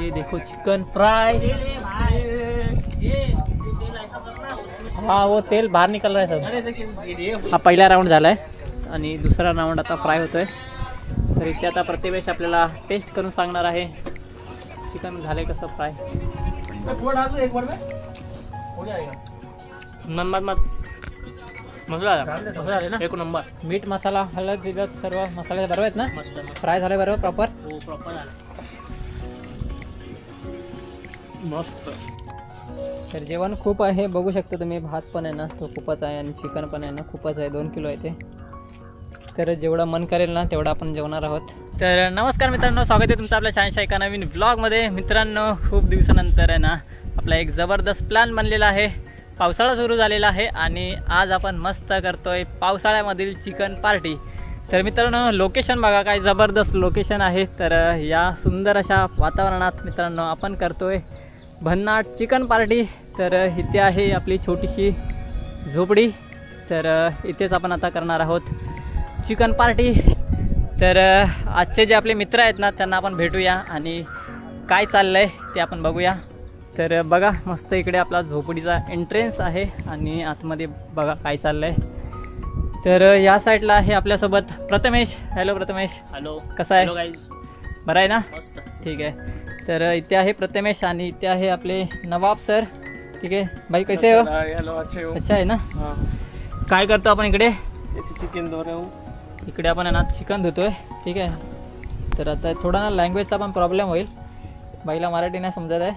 ये देखो chicken fry हा वो तेल बाहेर निकल रहा है हा पहिला राऊंड झालाय आणि दुसरा राऊंड आता फ्राय होतोय. तर इथे आता प्रतिवेश आपल्याला टेस्ट करून सांगणार आहे. चिकन झालंय कसं फ्राय नंबर मत मसाला झाले. ना? एक नंबर. मीठ मसाला हळद सर्व मसाले बरोबर आहेत ना? फ्राय झाले बरोबर प्रॉपर हो प्रॉपर झालं मस्त. तर जेवण खूप आहे बघू शकता तुम्ही भात पण आहे ना तो खूपच आहे आणि चिकन पण आहे ना खूपच आहे दोन किलो आहे ते. तर जेवढं मन करेल ना तेवढं आपण जेवणार आहोत. तर नमस्कार मित्रांनो स्वागत आहे तुमचं आपल्या छानशा एका नवीन ब्लॉगमध्ये मित्रांनो खूप दिवसानंतर आहे ना आपला एक जबरदस्त प्लॅन बनलेला आहे. पावसाळा सुरू झालेला आहे आणि आज आपण मस्त करतोय पावसाळ्यामधील चिकन पार्टी तर मित्रांनो लोकेशन बघा काय जबरदस्त लोकेशन आहे. तर या सुंदर अशा वातावरणात मित्रांनो आपण करतोय. भन्नाट चिकन पार्टी. तर इथे आहे आपली छोटीशी झोपडी. तर इथेच आपण आता करणार आहोत चिकन पार्टी. तर आजचे जे आपले मित्र आहेत ना त्यांना आपण भेटूया आणि काय चाललं आहे ते आपण बघूया. तर बघा मस्त इकडे आपला झोपडीचा एंट्रन्स आहे आणि आतमध्ये बघा काय चाललं आहे तर या साईडला आहे आपल्यासोबत प्रथमेश. हॅलो प्रथमेश. हॅलो कसा आहे? बरं आहे ना? ठीक आहे. तर इथे आहे प्रथमेश आणि इथे आहे आपले नवाब सर. ठीक आहे. भाई कैसे हो? हॅलो अच्छे हो. अच्छा आहे ना? काय करतो आपण इकडे? चिकन हूँ. इकडे आपण आहे ना चिकन धुतोय. ठीक आहे. तर आता थोडा ना लँग्वेजचा पण प्रॉब्लेम होईल. बाईला मराठी नाही समजत आहे.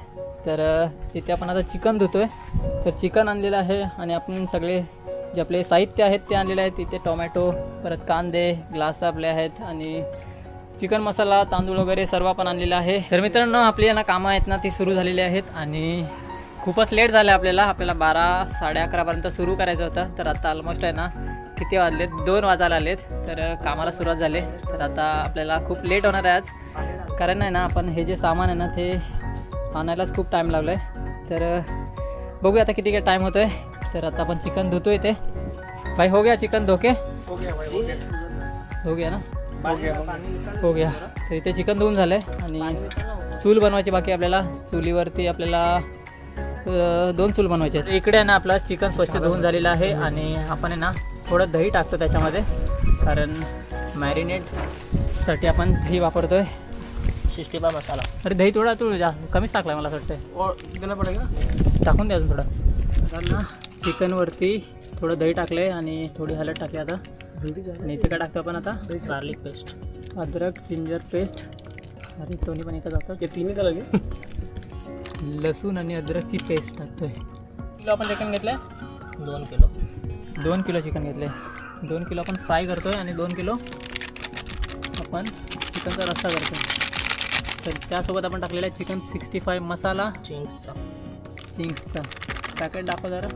तर इथे आपण आता चिकन धुतोय. तर चिकन आणलेलं आहे आणि आपण सगळे जे आपले साहित्य आहेत ते आणलेले आहेत. इथे टोमॅटो परत कांदे ग्लास आपले आहेत आणि चिकन मसाला तांदूळ वगैरे सर्व आपण आणलेलं आहे. तर मित्रांनो आपली ना कामं आहेत ना ती सुरू झालेली आहेत आणि खूपच लेट झालं आपल्याला. आपल्याला बारा साडे अकरापर्यंत सुरू करायचं होतं. तर आता ऑलमोस्ट आहे ना किती वाजलेत? दोन वाजायला आलेत. तर कामाला सुरुवात झाली. तर आता आपल्याला खूप लेट होणार आहे आज. कारण आहे ना आपण हे जे सामान आहे ना ते आणायलाच खूप टाईम लावला आहे तर बघूया आता किती काय टाईम होतो आहे तर आता आपण चिकन धुतोय ते भाई हो गया चिकन धोके? हो गया हो हो गया ना? हो गया हो गया. तर इथे चिकन धुवून झालं आहे आणि चूल बनवायची बाकी आपल्याला. चुलीवरती आपल्याला दोन चूल बनवायचे आहेत. इकडे आहे ना आपलं चिकन स्वच्छ धुवून झालेलं आहे आणि आपण आहे ना थोडं दही टाकतो त्याच्यामध्ये. कारण मॅरिनेटसाठी आपण दही वापरतोय. Sixty five masala. अरे दही थोडा तू जास्त कमीच टाकला मला असं वाटतं और देना पड़ेगा टाकून द्या अजून थोडं. चिकनवरती थोडं दही टाकलं आहे आणि थोडी हळद टाकली आता. आणि इथे काय टाकतो आपण आता? गार्लिक पेस्ट अद्रक जिंजर पेस्ट अरे दोन्ही पण इथं जातात. ये तीन डालेंगे लसूण आणि अद्रकची पेस्ट टाकतोय. किलो आपण चिकन घेतलंय? दोन किलो. दोन किलो चिकन घेतले दोन किलो आपण फ्राय करतोय आणि दोन किलो आपण चिकनचा रस्सा करतोय. तर त्यासोबत आपण टाकलेला आहे चिकन सिक्स्टी फाय मसाला. चिंग्सचा चिंग्सचा पॅकेट दाखव जरा.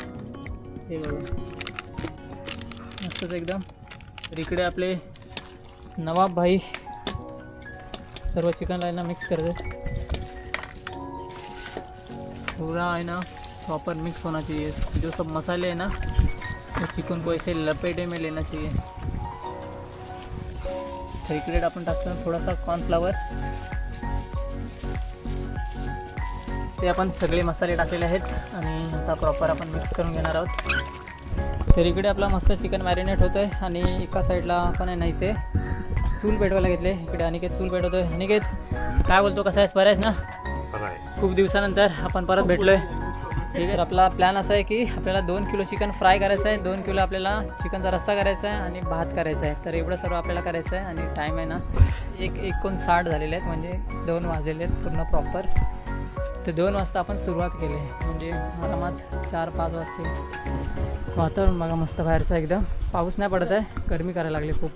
हे मस्तच एकदम. इकडे आपले नवाब भाई सर्व चिकनला आहे ना मिक्स करते पूरा है ना प्रॉपर मिक्स होना चाहिए जो सब मसाले हैं ना वो चिकन को ऐसे लपेटे में लेना चाहिए. तर इकडे आपण टाकतो थोडासा कॉर्नफ्लावर ते आपण सगळे मसाले टाकलेले आहेत आणि आता प्रॉपर आपण मिक्स करून घेणार आहोत. तर इकडे आपला मस्त चिकन मॅरिनेट होतं आहे आणि एका साईडला आपण आहे ना इथे चूल पेटवायला घेतले. इकडे अनिकेत चूल पेटवतोय. अनिकेत काय बोलतो? कसं आहेस? बरं आहेस ना? खूप दिवसानंतर आपण परत भेटलोय. ठीक आहे तर आपला प्लॅन असा आहे की आपल्याला दोन किलो चिकन फ्राय करायचं आहे. दोन किलो आपल्याला चिकनचा रस्सा करायचा आहे आणि भात करायचा आहे. तर एवढं सर्व आपल्याला करायचं आहे आणि टाईम आहे ना एक एकोणसाठ झालेले आहेत. म्हणजे दोन वाजलेले आहेत पूर्ण प्रॉपर तर दोन वाजता आपण सुरुवात केली. म्हणजे आरामात चार पाच वाजते वातावरण बघा मस्त बाहेरचं एकदम. पाऊस नाही पडत आहे. गरमी करायला लागली खूप.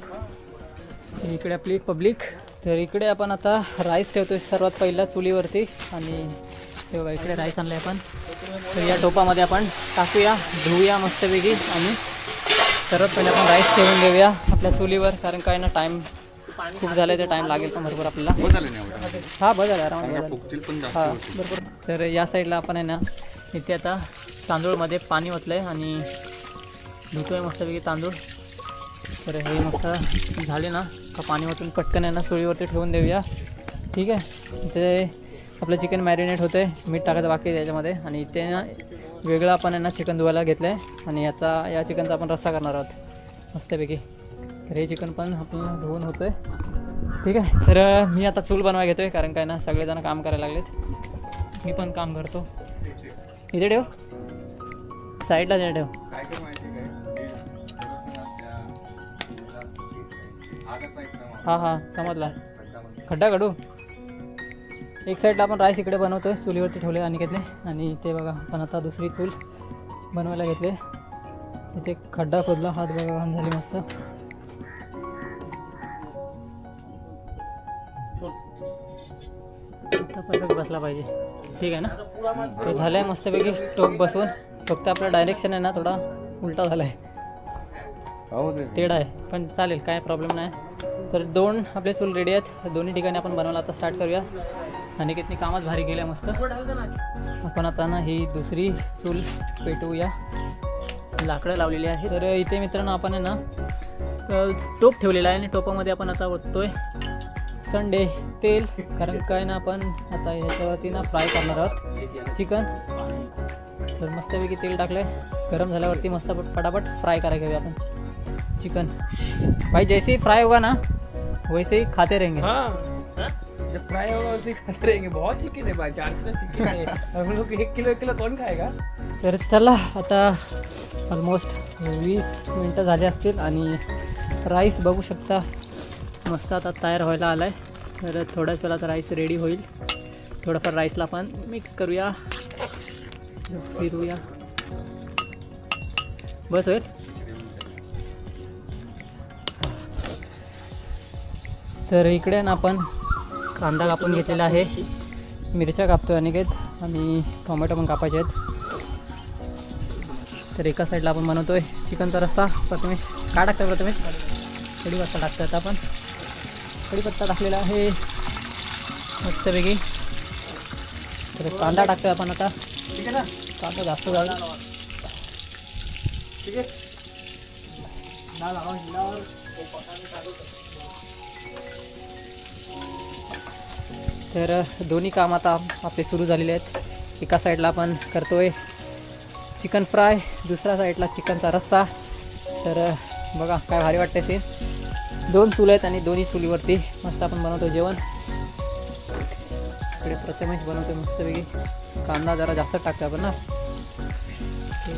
इकडे आपली पब्लिक. तर इकडे आपण आता राईस ठेवतोय सर्वात पहिला चुलीवरती. आणि ते बघा इकडे राईस आणलं आपण. तर या टोपामध्ये आपण टाकूया धुवूया मस्तपैकी. आणि सर्वात पहिले आपण राईस ठेवून देऊया आपल्या चुलीवर कारण काय ना टाईम खूप झालं तर टाईम लागेल पण भरपूर आपल्याला. झाले नाही एवढं. हा बस झालं हा. बरोबर. तर या साईडला आपण आहे ना इथे आता तांदूळमध्ये पाणी ओतलं आहे आणि धुतोय मस्तपैकी तांदूळ. तर हे मस्त झाले ना का पाणी ओतून पटकन आहे ना चुलीवरती ठेवून देऊया. ठीक आहे? इथे आपलं चिकन मॅरिनेट होतं आहे मीठ टाकायचं बाकी आहे त्याच्यामध्ये. आणि ते ना वेगळं आपण आहे ना चिकन धुवायला घेतलं आहे आणि याचा या चिकनचा आपण रस्सा करणार आहोत. मस्तपैकी. तर हे चिकन पण आपल्याला धुवून होतं आहे ठीक आहे. तर मी आता चूल बनवायला घेतो आहे कारण काय ना सगळेजण काम करायला लागलेत. मी पण काम करतो. इथे ठेव. साईडला इथे ठेव. हां हां समजला. खड्डा काढू. एक साईडला आपण राईस इकडे बनवतोय चुलीवरती ठेवले अनिकेतने. आणि ते बघा आपण आता दुसरी चूल बनवायला घेतले इथे खड्डा खोदला हात बघा घाण झाली मस्त. बसला पाहिजे. ठीक आहे ना? ते झालं आहे मस्तपैकी टोक बसवून. फक्त आपला डायरेक्शन आहे ना थोडा उलटा झाला आहे हो तेढ आहे. पण चालेल काय प्रॉब्लेम नाही. तर दोन आपले चूल रेडी आहेत. दोन्ही ठिकाणी आपण बनवायला आता स्टार्ट करूया. आणि कितनी कामच भारी केलं आहे मस्त. आपण आता ना ही दुसरी चूल पेटवूया. लाकडं लावलेली आहे तर इथे मित्रांनो आपण आहे ना टोप ठेवलेला आहे आणि टोपामध्ये आपण आता ओततोय. संडे तेल कारण काय ना आपण आता ह्याच्यावरती ना फ्राय करणार आहोत. चिकन तर मस्तपैकी तेल टाकलं गरम झाल्यावरती मस्त पट- पटापट फ्राय करायला घेऊया आपण. चिकन भाई जैसे ही फ्राई होगा ना वैसे ही खाते रहेंगे. हाँ जब फ्राई होगा उसे खाते रहेंगे. बहुत चिकन है भाई चार किलो चिकन है. हम लोग एक किलो एक किलो कौन खाएगा? तर चला आता ऑलमोस्ट वीस मिनटं झाली असतील आणि राईस बघू शकता. मस्त आता तयार व्हायला आला आहे तर थोड्याच वेळात राईस रेडी होईल. थोडंफार राईसला आपण मिक्स करूया. फिरूया. बस होईल? तर इकडे ना आपण कांदा कापून घेतलेला आहे. मिरच्या कापतो अनिकेत. आणि टोमॅटो पण कापायचे आहेत. तर एका साईडला आपण बनवतो आहे चिकनचा रस्ता प्रथमेश काय टाकतो प्रथमेश? कढीपत्ता टाकतो टाकतात आपण. कढीपत्ता टाकलेला आहे. मस्तपैकी. तर कांदा टाकतोय आपण आता. ठीक है ना? कांदा जास्त झाला. ठीक तर दोन्ही काम आता आपले सुरू झालेले आहेत. एका साईडला आपण करतोय चिकन फ्राय दुसऱ्या साईडला चिकनचा रस्सा. तर बघा काय भारी वाटते ते. दोन चूल आहेत आणि दोन्ही चुलीवरती मस्त आपण बनवतो जेवण. इकडे प्रथमेश बनवतो मस्तपैकी. कांदा जरा जास्त टाकतो आपण ना. ते.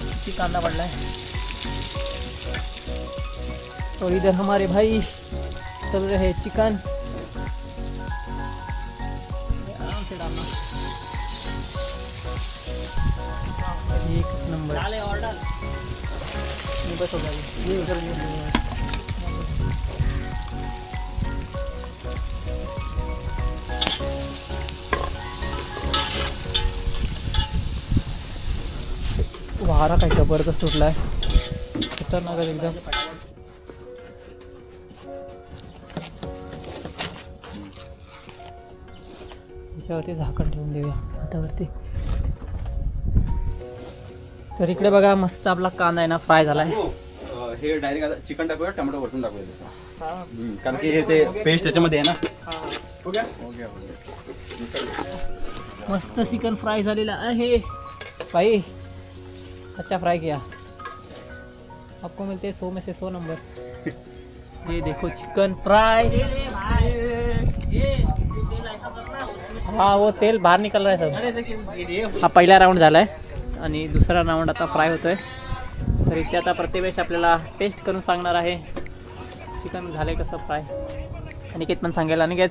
किती कांदा पडलाय? और इधर हमारे भाई चल रहे हैं चिकन. आराम से डालना. एक नंबर. डाले ये बस हो गया. वारा काय जबरदस्त सुटलाय खतरनाक आहे एकदम. याच्यावरती झाकण ठेवून देऊया. हातावरती. तर इकडे बघा मस्त आपला कांदा आहे ना फ्राय झालाय. हो, हे डायरेक्ट आता चिकन टाकूया टोमॅटो वरतून टाकूया. हम्म, कारण की हे ते पेस्ट त्याच्यामध्ये आहे ना. मस्त चिकन फ्राय झालेला आहे. भाई अच्छा फ्राई किया। आपको मिलते हैं सौ में से सौ नंबर ये देखो चिकन फ्राई हाँ वो तेल बाहर निकल रहा है सब। अरे देखिए ये हा पहिला राऊंड झाला आहे आणि दुसरा राऊंड आता फ्राय होतो आहे तर इथे आता प्रतिवेश आपल्याला टेस्ट करून सांगणार आहे चिकन झालं कसं फ्राय अनिकेत पण सांगेल अनिकेत.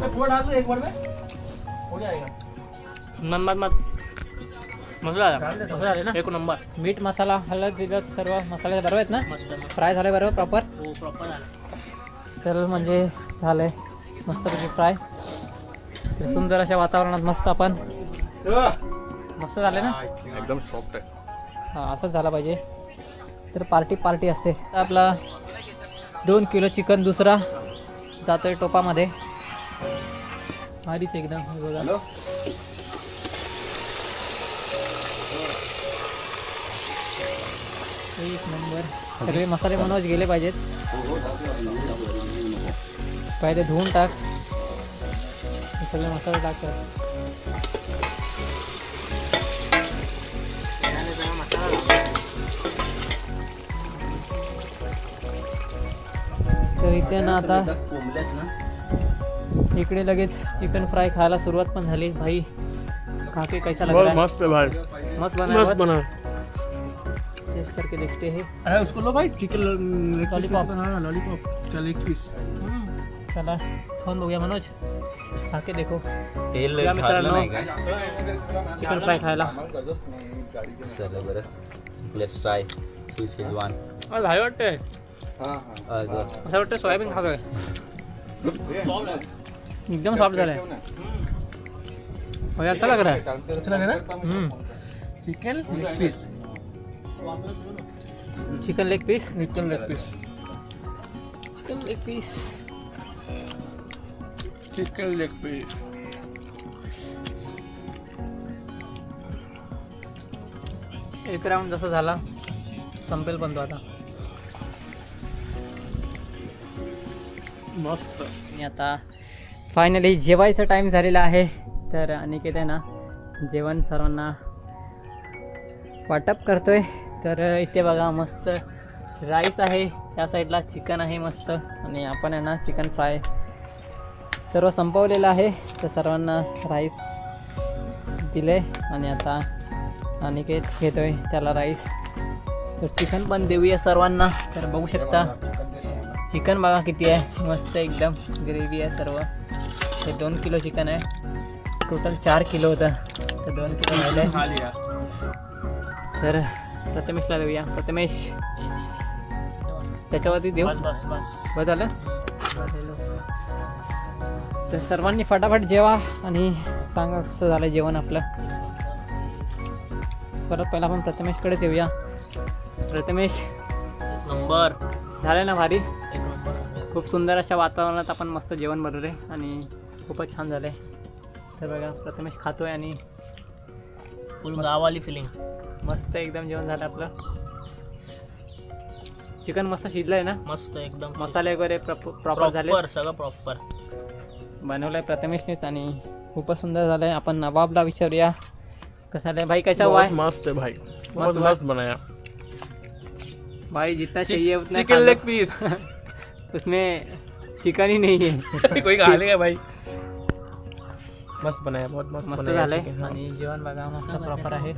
मैं फोड़ डाल दूं एक बार में जाएगा मत मत मत मसाला मसाला ना? एक नंबर. मीठ मसाला हळद बिलद सर्व मसाले बरोबर आहेत ना? मस्त फ्राय झाले बरोबर प्रॉपर हो प्रॉपर झालं. तर म्हणजे झालंय मस्तपैकी फ्राय सुंदर अशा वातावरणात मस्त आपण मस्त झाले ना? एकदम सॉफ्ट आहे. हां असंच झालं पाहिजे. तर पार्टी पार्टी असते. आपला दोन किलो चिकन दुसरा जातोय टोपामध्ये. भारीच एकदम. एक नंबर. सगळे मसाले बनवत गेले पाहिजेत. पहिले धुवून टाक. सगळे मसाले टाकतात तर इथे ना आता इकडे लगेच चिकन फ्राय खायला सुरुवात पण झाली. भाई काके कैसा लग रहा है? मस्त है भाई. मस्त बना मस्त। बना करके देखते हैं। है उसको लो भाई चिकन. बनाना लॉलीपॉप चल एक पीस चला। खाऊन बघूया मनोज? खाके देखो। तेल चिकन फ्राय खायला चला बरं लेट्स ट्राय स्वीट शेजवान भाई वाटतंय. असं वाटतं सोयाबीन खातोय एकदम सॉफ्ट झालंय भाई अच्छा लग रहा है। अच्छा लग रहा है हम्म. Chicken leg piece chicken leg piece chicken leg piece chicken leg piece chicken leg piece एक राऊंड जसा झाला संपेल पण तो आता. मस्त. आणि आता फायनली जेवायचा टाईम झालेला आहे. तर अनिकेत आहे ना जेवण सर्वांना वाटप करतोय. तर इथे बघा मस्त राईस आहे. या साईडला चिकन आहे मस्त. आणि आपण आहे ना चिकन फ्राय सर्व संपवलेलं आहे. तर सर्वांना राईस दिले. आणि आता अनिकेत घेतोय त्याला राईस. तर चिकन पण देऊया सर्वांना. तर बघू शकता चिकन बघा किती आहे. मस्त एकदम ग्रेव्ही आहे सर्व. हे दोन किलो चिकन आहे. टोटल चार किलो होतं. तर दोन किलो राहिले. तर प्रथमेशला देऊया. प्रथमेश. त्याच्यावरती देऊ? बस बस बस. झालं? तर सर्वांनी फटाफट जेवा आणि सांगा कसं झालं जेवण आपलं. परत पहिला आपण प्रथमेशकडेच येऊया प्रथमेश. नंबर. झालं ना भारी? खूप सुंदर अशा वातावरणात आपण मस्त जेवण बनवले आणि खूपच छान झाले तर बघा प्रथमेश खातोय आणि फुल गाववाली फिलिंग मस्त एकदम जेवण झालं आपलं. चिकन मस्त शिजलंय ना? मस्त एकदम. मसाले वगैरे प्रॉपर झाले प्रॉपर सगळं प्रॉपर बनवलंय प्रथमेशनेच आणि खूपच सुंदर झालंय. आपण नवाबला विचारूया. कसं झालंय? भाई कैसा हुआ है मस्त है भाई. बहुत हुआ? मस्त बनाया. भाई जितना चाहिए उतना चिकन लेग लो। पीस उसमें चिकन ही नहीं है. कोई खा लेगा भाई. मस्त बनाया बहुत मस्त मस्त बनाया झालंय. chicken, हाँ. आणि जेवण बघा मस्त प्रॉपर आहे.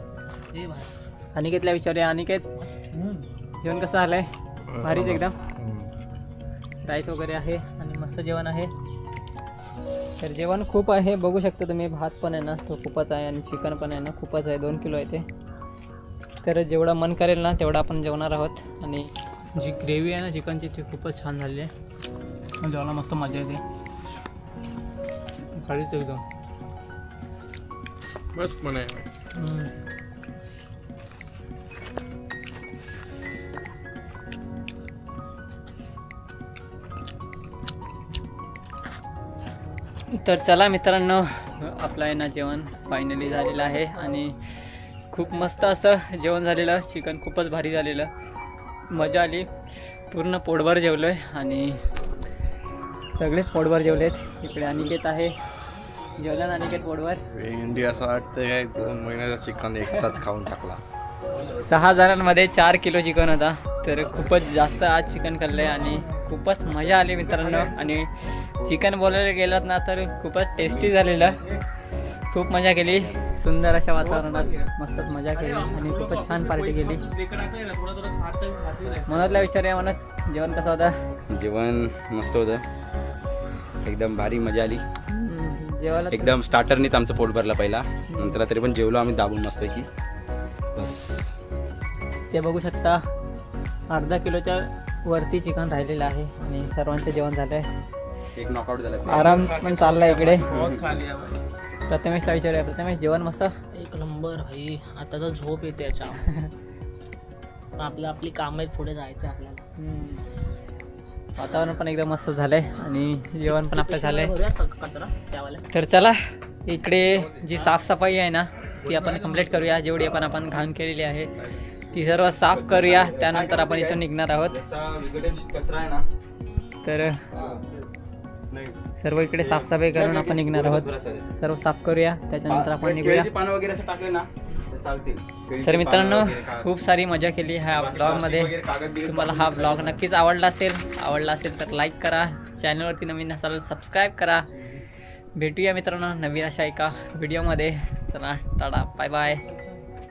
अनिकेतला विचारूया. अनिकेत जेवण कसं झालंय? भारीच एकदम. राईस वगैरे आहे आणि मस्त जेवण आहे. तर जेवण खूप आहे बघू शकता तुम्ही भात पण आहे ना तो खूपच आहे आणि चिकन पण आहे ना खूपच आहे दोन किलो आहे ते. तर जेवढं मन करेल ना तेवढं आपण जेवणार आहोत. आणि जी ग्रेव्ही आहे ना चिकनची ती खूपच छान झाली आहे. जेवायला मस्त मजा येते. भारीच एकदम. मस्त बनाया तर चला मित्रांनो आपलं आहे ना जेवण फायनली झालेलं आहे आणि खूप मस्त असं जेवण झालेलं चिकन खूपच भारी झालेलं. मजा आली. पूर्ण पोटभर जेवलो आहे आणि सगळेच पोटभर आहेत इकडे अनिकेत आहे. जेवला ना अनिकेत पोटभर? इंडिया असं वाटतं काय दोन महिन्याचा चिकन एकटाच खाऊन टाकला. सहा जणांमध्ये चार किलो चिकन होता. तर खूपच जास्त आज चिकन खाल्लं आहे आणि खूपच मजा आली मित्रांनो. आणि चिकन बोलायला गेलात ना तर खूपच टेस्टी झालेलं. खूप मजा केली. सुंदर अशा वातावरणात मस्त मजा केली आणि खूपच छान पार्टी केली. मनोजला विचारूया मनोज जेवण कसं होतं? जेवण मस्त होतं. एकदम भारी मजा आली. जेवायला एकदम स्टार्टरनीच आमचं पोट भरलं पहिला. नंतर तरी पण जेवलो आम्ही दाबून मस्तपैकी. बस. ते बघू शकता अर्धा किलोच्या वरती चिकन राहिलेलं आहे आणि सर्वांचं जेवण झालं आहे एक नॉकआउट झाला. आराम पण चाललाय इकडे. प्रथमेशला विचारूया. प्रथमेश जेवण मस्त? एक नंबर भाई. आता तर झोप येते याच्या. आपलं आपली कामं आहेत पुढे जायचं आपल्याला. वातावरण पण एकदम मस्त झालंय आणि जेवण पण आपलं झालंय. तर चला इकडे जी साफसफाई आहे ना ती आपण कंप्लीट करूया. जेवढी आपण आपण घाण केलेली आहे ती सर्व साफ करूया. त्यानंतर आपण इथून निघणार आहोत. कचरा आहे ना तर नाही सर्व इकडे साफसफाई करून आपण निघणार आहोत. सर्व साफ करूया. त्याच्यानंतर आपण निघूया. तर मित्रांनो खूप सारी मजा केली ह्या ब्लॉगमध्ये तुम्हाला हा ब्लॉग नक्कीच आवडला असेल आवडला असेल तर लाईक करा. चॅनलवरती नवीन असाल सबस्क्राईब करा. भेटूया मित्रांनो नवीन अशा एका व्हिडिओमध्ये चला टाटा बाय बाय